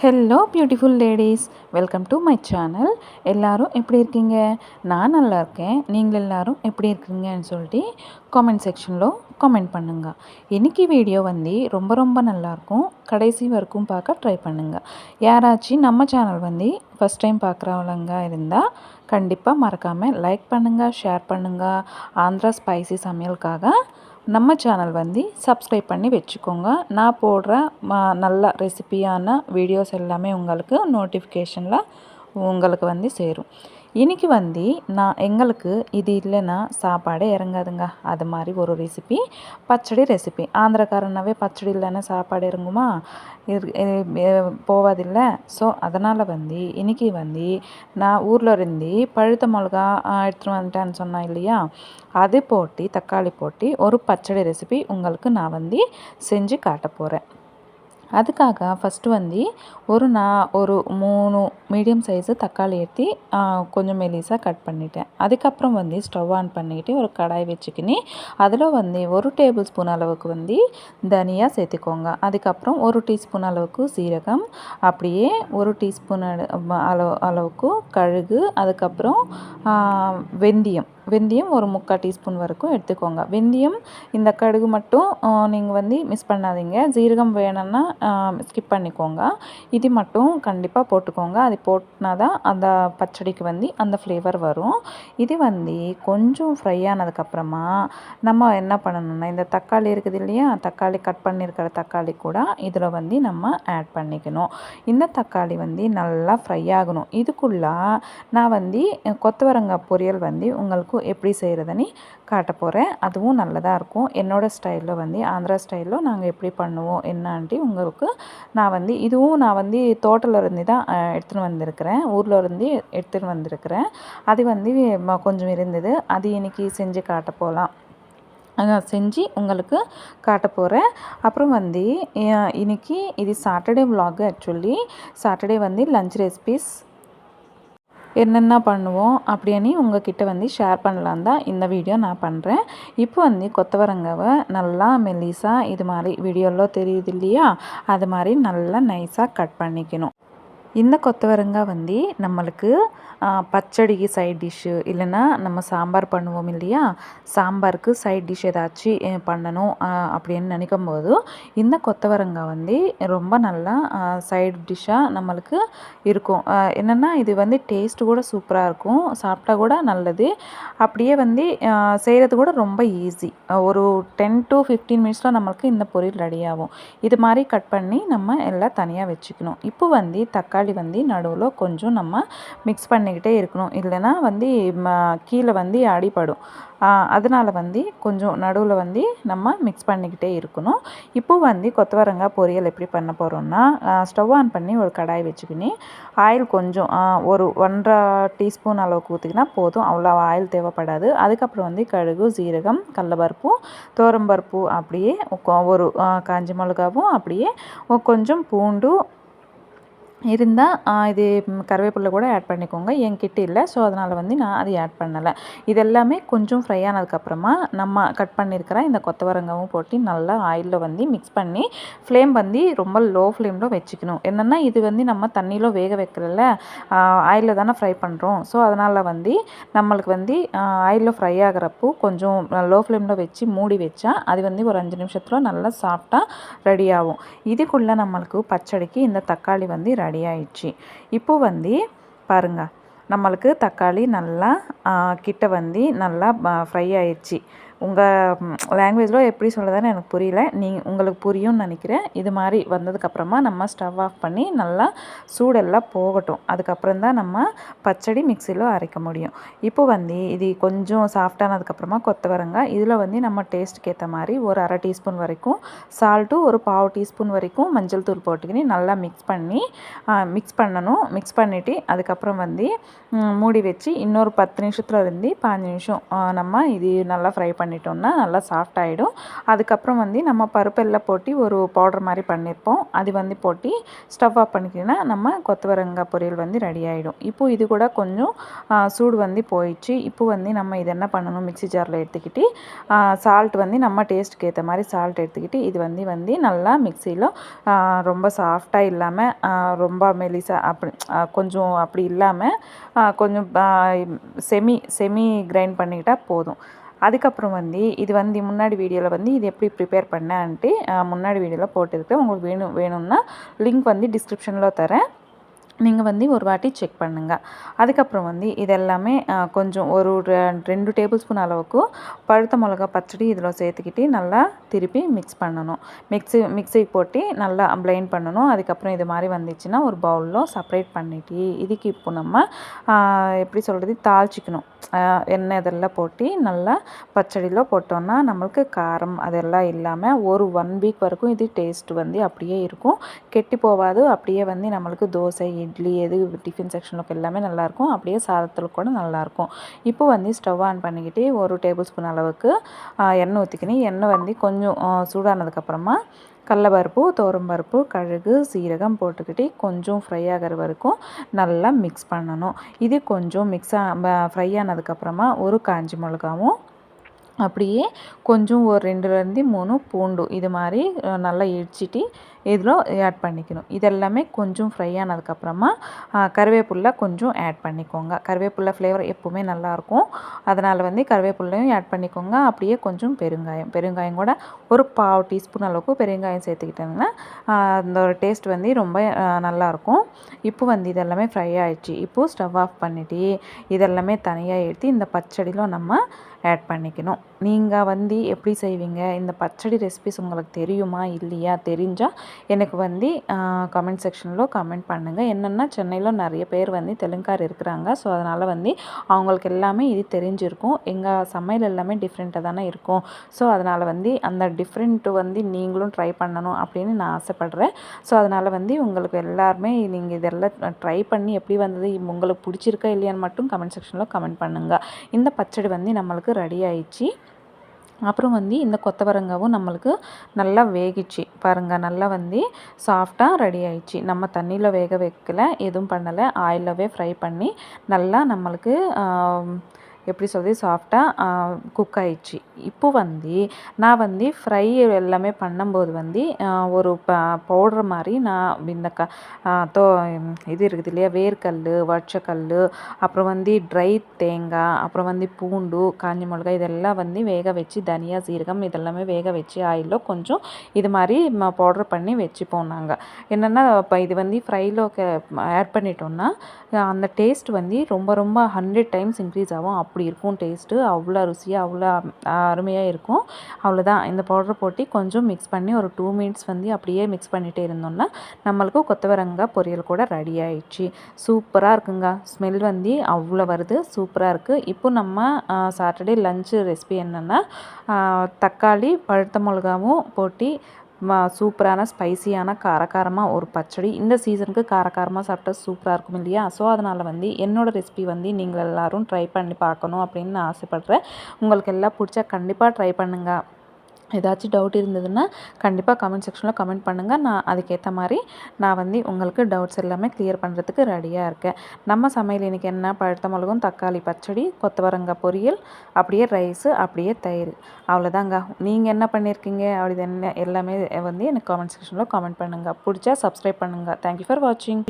Hello beautiful ladies welcome to my channel எல்லோரும் எப்படி இருக்கீங்க? நான் நல்லா இருக்கேன். நீங்கள் எல்லோரும் எப்படி இருக்கீங்கன்னு சொல்லிட்டு காமெண்ட் செக்ஷனில் கமெண்ட் பண்ணுங்கள் இன்றைக்கி வீடியோ வந்து ரொம்ப ரொம்ப நல்லாயிருக்கும் கடைசி வரைக்கும் பார்க்க ட்ரை பண்ணுங்கள் யாராச்சும் நம்ம சேனல் வந்து ஃபஸ்ட் டைம் பார்க்குறவங்க இருந்தால் கண்டிப்பாக மறக்காமல் லைக் பண்ணுங்கள் ஷேர் பண்ணுங்கள் ஆந்திரா ஸ்பைசி சமையலுக்காக நம்ம சேனல் வந்து சப்ஸ்கிரைப் பண்ணி வச்சுக்கோங்க. நான் போடுற நல்ல ரெசிபியான வீடியோஸ் எல்லாமே உங்களுக்கு நோட்டிஃபிகேஷனில் உங்களுக்கு வந்து சேரும். இன்றைக்கி வந்து நான் எங்களுக்கு இது இல்லைன்னா சாப்பாடே இறங்காதுங்க. அது மாதிரி ஒரு ரெசிபி பச்சடி ரெசிபி ஆந்திரக்காரனாவே பச்சடி இல்லைன்னா சாப்பாடு இறங்குமா? போவதில்லை. ஸோ அதனால் வந்து இன்றைக்கி வந்து நான் ஊரில் இருந்து பழுத்த மிளகா எடுத்துகிட்டு வந்துட்டேன்னு சொன்னேன் இல்லையா? அது போட்டு தக்காளி போட்டு ஒரு பச்சடி ரெசிபி உங்களுக்கு நான் வந்து செஞ்சு காட்ட போகிறேன் அதுக்காக ஃபஸ்ட்டு வந்து ஒரு நான் ஒரு மூணு மீடியம் சைஸு தக்காளி ஏற்றி கொஞ்சம் மெலிசாக கட் பண்ணிட்டேன். அதுக்கப்புறம் வந்து ஸ்டவ் ஆன் பண்ணிக்கிட்டு ஒரு கடாய் வச்சுக்கினி அதில் வந்து ஒரு டேபிள் ஸ்பூன் அளவுக்கு வந்து தனியாக சேர்த்துக்கோங்க. அதுக்கப்புறம் ஒரு டீஸ்பூன் அளவுக்கு சீரகம் அப்படியே ஒரு டீஸ்பூன் அளவு அளவுக்கு கழுகு அதுக்கப்புறம் வெந்தயம். வெந்தயம் ஒரு முக்கால் டீஸ்பூன் வரைக்கும் எடுத்துக்கோங்க. வெந்தயம் இந்த கடுகு மட்டும் நீங்கள் வந்து மிஸ் பண்ணாதீங்க. ஜீரகம் வேணும்னா ஸ்கிப் பண்ணிக்கோங்க. இது மட்டும் கண்டிப்பாக போட்டுக்கோங்க. அது போட்டினா தான் அந்த பச்சடிக்கு வந்து அந்த ஃப்ளேவர் வரும். இது வந்து கொஞ்சம் ஃப்ரை ஆனதுக்கப்புறமா நம்ம என்ன பண்ணணும்னா இந்த தக்காளி இருக்குது இல்லையா? தக்காளி கட் பண்ணியிருக்கிற தக்காளி கூட இதில் வந்து நம்ம ஆட் பண்ணிக்கணும். இந்த தக்காளி வந்து நல்லா ஃப்ரை ஆகணும். இதுக்குள்ள நான் வந்து கொத்தவரங்காய் பொரியல் வந்து உங்களுக்கு எப்படி செய்கிறதுன்னு காட்ட போகிறேன் அதுவும் நல்லதாக இருக்கும். என்னோடய ஸ்டைலில் வந்து ஆந்திரா ஸ்டைலில் நாங்கள் எப்படி பண்ணுவோம் என்னான்ட்டு உங்களுக்கு நான் வந்து இதுவும் நான் வந்து தோட்டத்தில் இருந்து தான் எடுத்துகிட்டு வந்திருக்கிறேன். ஊரில் இருந்து எடுத்துகிட்டு வந்திருக்கிறேன். அது வந்து கொஞ்சம் இருந்தது. அது இன்றைக்கி செஞ்சு காட்ட போகலாம் செஞ்சு உங்களுக்கு காட்ட போகிறேன் அப்புறம் வந்து இன்றைக்கி இது சாட்டர்டே விலாக் ஆக்சுவலி சாட்டர்டே வந்து லஞ்ச் ரெசிபீஸ் என்னென்ன பண்ணுவோம் அப்படின்னு உங்ககிட்ட வந்து ஷேர் பண்ணலான் தான் இந்த வீடியோ நான் பண்ணுறேன் இப்போ வந்து கொத்தவரங்காவை நல்லா மெல்லிஸாக இது மாதிரி வீடியோவில் தெரியுது இல்லையா? அது மாதிரி நல்லா நைஸாக கட் பண்ணிக்கணும். இந்த கொத்தவரங்காய் வந்து நம்மளுக்கு பச்சடிக்கு சைட் டிஷ்ஷு இல்லைன்னா நம்ம சாம்பார் பண்ணுவோம் இல்லையா? சாம்பாருக்கு சைட் டிஷ் ஏதாச்சும் பண்ணணும் அப்படின்னு நினைக்கும் போது இந்த கொத்தவரங்காய் வந்து ரொம்ப நல்லா சைட் டிஷ்ஷாக நம்மளுக்கு இருக்கும். என்னென்னா இது வந்து டேஸ்ட்டு கூட சூப்பராக இருக்கும் சாப்பிட்டா கூட நல்லது. அப்படியே வந்து செய்கிறது கூட ரொம்ப ஈஸி ஒரு டென் டு ஃபிஃப்டீன் மினிட்ஸில் நம்மளுக்கு இந்த பொரியல் ரெடி ஆகும். இது மாதிரி கட் பண்ணி நம்ம எல்லாம் தனியாக வச்சுக்கணும். இப்போ வந்து தக்காளி வந்து நடுவில் கொஞ்சம் நம்ம மிக்ஸ் பண்ணிக்கிட்டே இருக்கணும். இல்லைன்னா வந்து கீழே வந்து அடிப்படும் அதனால் வந்து கொஞ்சம் நடுவில் வந்து நம்ம மிக்ஸ் பண்ணிக்கிட்டே இருக்கணும். இப்போது வந்து கொத்தவரங்காய் பொரியல் எப்படி பண்ண போகிறோம்னா ஸ்டவ் ஆன் பண்ணி ஒரு கடாய் வச்சுக்கினி ஆயில் கொஞ்சம் ஒரு ஒன்றரை டீஸ்பூன் அளவுக்கு ஊற்றிக்கினா போதும். அவ்வளோ ஆயில் தேவைப்படாது. அதுக்கப்புறம் வந்து கழுகு சீரகம் கடலப்பருப்பு தோரம்பருப்பு அப்படியே ஒரு காஞ்சி மிளகாவும் அப்படியே கொஞ்சம் பூண்டு இருந்தால் இது கருவேப்பிலை கூட ஆட் பண்ணிக்கோங்க. என்கிட்ட இல்லை ஸோ அதனால் வந்து நான் அதை ஆட் பண்ணலை. இதெல்லாமே கொஞ்சம் ஃப்ரை ஆனதுக்கப்புறமா நம்ம கட் பண்ணியிருக்கிற இந்த கொத்தவரங்காவும் போட்டு நல்லா ஆயிலில் வந்து மிக்ஸ் பண்ணி ஃப்ளேம் வந்து ரொம்ப லோ ஃப்ளேமில் வச்சுக்கணும். என்னென்னா இது வந்து நம்ம தண்ணியில் வேக வைக்கிறல ஆயிலில் தானே ஃப்ரை பண்ணுறோம் ஸோ அதனால் வந்து நம்மளுக்கு வந்து ஆயிலில் ஃப்ரை ஆகிறப்போ கொஞ்சம் லோ ஃப்ளேமில் வச்சு மூடி வச்சா அது வந்து ஒரு அஞ்சு நிமிஷத்தில் நல்லா சாஃப்டாக ரெடி ஆகும். இதுக்குள்ளே நம்மளுக்கு பச்சடிக்கு இந்த தக்காளி வந்து ரெடி ரெடி ஆயிடுச்சு. இப்போ வந்து பாருங்கள் நம்மளுக்கு தக்காளி நல்லா கிட்ட வந்து நல்லா ஃப்ரை ஆயிடுச்சு. உங்கள் லாங்குவேஜில் எப்படி சொல்கிறதுன்னு எனக்கு புரியல. நீ உங்களுக்கு புரியும்னு நினைக்கிறேன். இது மாதிரி வந்ததுக்கப்புறமா நம்ம ஸ்டவ் ஆஃப் பண்ணி நல்லா சூடெல்லாம் போகட்டும். அதுக்கப்புறம் தான் நம்ம பச்சடி மிக்சியில் அரைக்க முடியும். இப்போ வந்து இது கொஞ்சம் சாஃப்டானதுக்கப்புறமா கொத்தவரங்காய் இதில் வந்து நம்ம டேஸ்ட்டுக்கு ஏற்ற மாதிரி ஒரு அரை டீஸ்பூன் வரைக்கும் சால்ட்டு ஒரு பாவு டீஸ்பூன் வரைக்கும் மஞ்சள் தூள் போட்டுக்கினி நல்லா மிக்ஸ் பண்ணி மிக்ஸ் பண்ணணும். மிக்ஸ் பண்ணிவிட்டு அதுக்கப்புறம் வந்து மூடி வச்சு இன்னொரு பத்து நிமிஷத்தில் இருந்து பாஞ்சு நிமிஷம் நம்ம இது நல்லா ஃப்ரை பண்ணி பண்ணிட்டோம்னா நல்லா சாஃப்ட் ஆகிடும் அதுக்கப்புறம் வந்து நம்ம பருப்பெல்லாம் போட்டி ஒரு பவுடர் மாதிரி பண்ணியிருப்போம் அது வந்து போட்டி ஸ்டவ் ஆஃப் பண்ணிக்கிட்டோன்னா நம்ம கொத்தவரங்காய் பொரியல் வந்து ரெடி ஆகிடும் இப்போது இது கூட கொஞ்சம் சூடு வந்து போயிடுச்சு. இப்போ வந்து நம்ம இது என்ன பண்ணணும்? மிக்சி ஜாரில் எடுத்துக்கிட்டு சால்ட் வந்து நம்ம டேஸ்ட்டுக்கு ஏற்ற மாதிரி சால்ட் எடுத்துக்கிட்டு இது வந்து வந்து நல்லா மிக்சியில் ரொம்ப சாஃப்டாக இல்லாமல் ரொம்ப மெலிசாக அப்படி கொஞ்சம் அப்படி இல்லாமல் கொஞ்சம் செமி செமி கிரைண்ட் பண்ணிக்கிட்டால் போதும். அதுக்கப்புறம் வந்து இது வந்து முன்னாடி வீடியோவில் வந்து இது எப்படி ப்ரிப்பேர் பண்ணேன்ட்டு முன்னாடி வீடியோவில் போட்டுருக்கேன் உங்களுக்கு வேணும் வேணும்னா லிங்க் வந்து டிஸ்கிரிப்ஷனில் தரேன். நீங்கள் வந்து ஒரு வாட்டி செக் பண்ணுங்கள் அதுக்கப்புறம் வந்து இதெல்லாமே கொஞ்சம் ஒரு ரெண்டு டேபிள் ஸ்பூன் அளவுக்கு பழுத்த மிளகா பச்சடி இதில் சேர்த்துக்கிட்டு நல்லா திருப்பி மிக்ஸ் பண்ணணும். மிக்ஸி மிக்ஸி போட்டு நல்லா பிளைண்ட் பண்ணணும். அதுக்கப்புறம் இது மாதிரி வந்துச்சுன்னா ஒரு பவுலில் செப்பரேட் பண்ணிட்டு இதுக்கு இப்போ நம்ம எப்படி சொல்கிறது தாளிச்சிக்கணும். எண்ணெய் இதெல்லாம் போட்டு நல்லா பச்சடியில் போட்டோன்னா நம்மளுக்கு காரம் அதெல்லாம் இல்லாமல் ஒரு ஒன் வீக் வரைக்கும் இது டேஸ்ட் வந்து அப்படியே இருக்கும். கெட்டி போகாது. அப்படியே வந்து நம்மளுக்கு தோசை இட்லி எது டிஃபன் செக்ஷனுக்கு எல்லாமே நல்லாயிருக்கும். அப்படியே சாதத்தில் கூட நல்லாயிருக்கும். இப்போ வந்து ஸ்டவ் ஆன் பண்ணிக்கிட்டு ஒரு டேபிள் ஸ்பூன் அளவுக்கு எண்ணெய் ஊற்றிக்கணும் எண்ணெய் வந்து கொஞ்சம் சூடானதுக்கப்புறமா கடலப்பருப்பு துவரம்பருப்பு கழுகு சீரகம் போட்டுக்கிட்டு கொஞ்சம் ஃப்ரை ஆகிற வரைக்கும் நல்லா மிக்ஸ் பண்ணணும். இது கொஞ்சம் மிக்ஸ் ஃப்ரை ஆனதுக்கப்புறமா ஒரு காஞ்சி மிளகாவும் அப்படியே கொஞ்சம் ஒரு ரெண்டுலேருந்து மூணு பூண்டு இது மாதிரி நல்லா இடிச்சிட்டு இதில் ஆட் பண்ணிக்கணும். இதெல்லாமே கொஞ்சம் ஃப்ரை ஆனதுக்கப்புறமா கருவேப்பில்லை கொஞ்சம் ஆட் பண்ணிக்கோங்க. கருவேப்பில்லை ஃப்ளேவர் எப்போவுமே நல்லாயிருக்கும். அதனால் வந்து கருவேப்பில்லையும் ஆட் பண்ணிக்கோங்க. அப்படியே கொஞ்சம் பெருங்காயம். பெருங்காயம் கூட ஒரு பாவ் டீஸ்பூன் அளவுக்கு பெருங்காயம் சேர்த்துக்கிட்டிங்கன்னா அந்த ஒரு டேஸ்ட் வந்து ரொம்ப நல்லாயிருக்கும். இப்போ வந்து இதெல்லாமே ஃப்ரை ஆகிடுச்சு இப்போது ஸ்டவ் ஆஃப் பண்ணிவிட்டு இதெல்லாமே தனியாக எடுத்து இந்த பச்சடியில் நம்ம ஆட் பண்ணிக்கணும். நீங்கள் வந்து எப்படி செய்வீங்க? இந்த பச்சடி ரெசிபிஸ் உங்களுக்கு தெரியுமா? இல்லையா? தெரிஞ்சால் எனக்கு வந்து கமெண்ட் செக்ஷனில் கமெண்ட் பண்ணுங்கள் என்னென்னா சென்னையில் நிறைய பேர் வந்து தெலுங்கார் இருக்கிறாங்க. ஸோ அதனால் வந்து அவங்களுக்கு எல்லாமே இது தெரிஞ்சிருக்கும். எங்கள் சமையல் எல்லாமே டிஃப்ரெண்ட்டாக தானே இருக்கும். ஸோ அதனால் வந்து அந்த டிஃப்ரெண்ட்டு வந்து நீங்களும் ட்ரை பண்ணணும் அப்படின்னு நான் ஆசைப்பட்றேன். ஸோ அதனால் வந்து உங்களுக்கு எல்லாருமே நீங்கள் இதெல்லாம் ட்ரை பண்ணி எப்படி வந்தது உங்களுக்கு பிடிச்சிருக்கா இல்லையான்னு மட்டும் கமெண்ட் செக்ஷனில் கமெண்ட் பண்ணுங்கள் இந்த பச்சடி வந்து நம்மளுக்கு ரெடி ஆயிடுச்சு. அப்புறம் வந்து இந்த கொத்தவரங்காவும் நம்மளுக்கு நல்லா வேகிச்சு. பாருங்கள் நல்லா வந்து சாஃப்டாக ரெடி ஆயிடுச்சு. நம்ம தண்ணியில் வேக வைக்கல எதுவும் பண்ணலை. ஆயிலவே ஃப்ரை பண்ணி நல்லா நம்மளுக்கு எப்படி சொல்கிறது சாஃப்டாக குக் ஆயிடுச்சு. இப்போ வந்து நான் வந்து ஃப்ரை எல்லாமே பண்ணும்போது வந்து ஒரு ப பவுட்ரு மாதிரி நான் இந்த க தோ இது இருக்குது இல்லையா வேர்க்கல் வச்சக்கல் அப்புறம் வந்து ட்ரை தேங்காய் அப்புறம் வந்து பூண்டு காஞ்சி மிளகா இதெல்லாம் வந்து வேக வச்சு தனியா சீரகம் இதெல்லாமே வேக வச்சு ஆயிலில் கொஞ்சம் இது மாதிரி பவுட்ரு பண்ணி வச்சுப்போம் நாங்கள் என்னென்னா இப்போ இது வந்து ஃப்ரையில் ஆட் பண்ணிட்டோம்னா அந்த டேஸ்ட் வந்து ரொம்ப ரொம்ப ஹண்ட்ரட் டைம்ஸ் இன்க்ரீஸ் ஆகும். அப்படி இருக்கும் டேஸ்ட்டு அவ்வளோ ருசியாக அவ்வளோ அருமையாக இருக்கும். அவ்வளோதான் இந்த பவுடர் போட்டு கொஞ்சம் மிக்ஸ் பண்ணி ஒரு டூ மினிட்ஸ் வந்து அப்படியே மிக்ஸ் பண்ணிகிட்டே இருந்தோம்னா நம்மளுக்கு கொத்தவரங்காய் பொரியல் கூட ரெடி ஆயிடுச்சு. சூப்பராக இருக்குங்க. ஸ்மெல் வந்து அவ்வளோ வருது. சூப்பராக இருக்குது இப்போ நம்ம சாட்டர்டே லஞ்சு ரெசிபி என்னென்னா தக்காளி பழுத்த மிளகாவும் போட்டி சூப்பரான ஸ்பைசியான காரக்காரமாக ஒரு பச்சடி. இந்த சீசனுக்கு காரக்காரமாக சாப்பிட்டா சூப்பராக இருக்கும் இல்லையா? ஸோ அதனால் வந்து என்னோடய ரெசிபி வந்து நீங்கள் எல்லோரும் ட்ரை பண்ணி பார்க்கணும் அப்படின்னு நான் ஆசைப்பட்றேன். உங்களுக்கு எல்லாம் பிடிச்சா கண்டிப்பாக ட்ரை பண்ணுங்கள் ஏதாச்சும் டவுட் இருந்ததுன்னா கண்டிப்பாக கமெண்ட் செக்ஷனில் கமெண்ட் பண்ணுங்கள் நான் அதுக்கேற்ற மாதிரி நான் வந்து உங்களுக்கு டவுட்ஸ் எல்லாமே கிளியர் பண்ணுறதுக்கு ரெடியாக இருக்கேன். நம்ம சமையல் இன்றைக்கி என்ன? பழுத்த மிளகும் தக்காளி பச்சடி கொத்தவரங்காய் பொரியல் அப்படியே ரைஸு அப்படியே தயிர். அவ்வளோதாங்க நீங்கள் என்ன பண்ணியிருக்கீங்க அப்படி என்ன எல்லாமே வந்து எனக்கு கமெண்ட் செக்ஷனில் கமெண்ட் பண்ணுங்கள் பிடிச்சா சப்ஸ்கிரைப் பண்ணுங்கள் தேங்க்யூ ஃபார் வாட்சிங்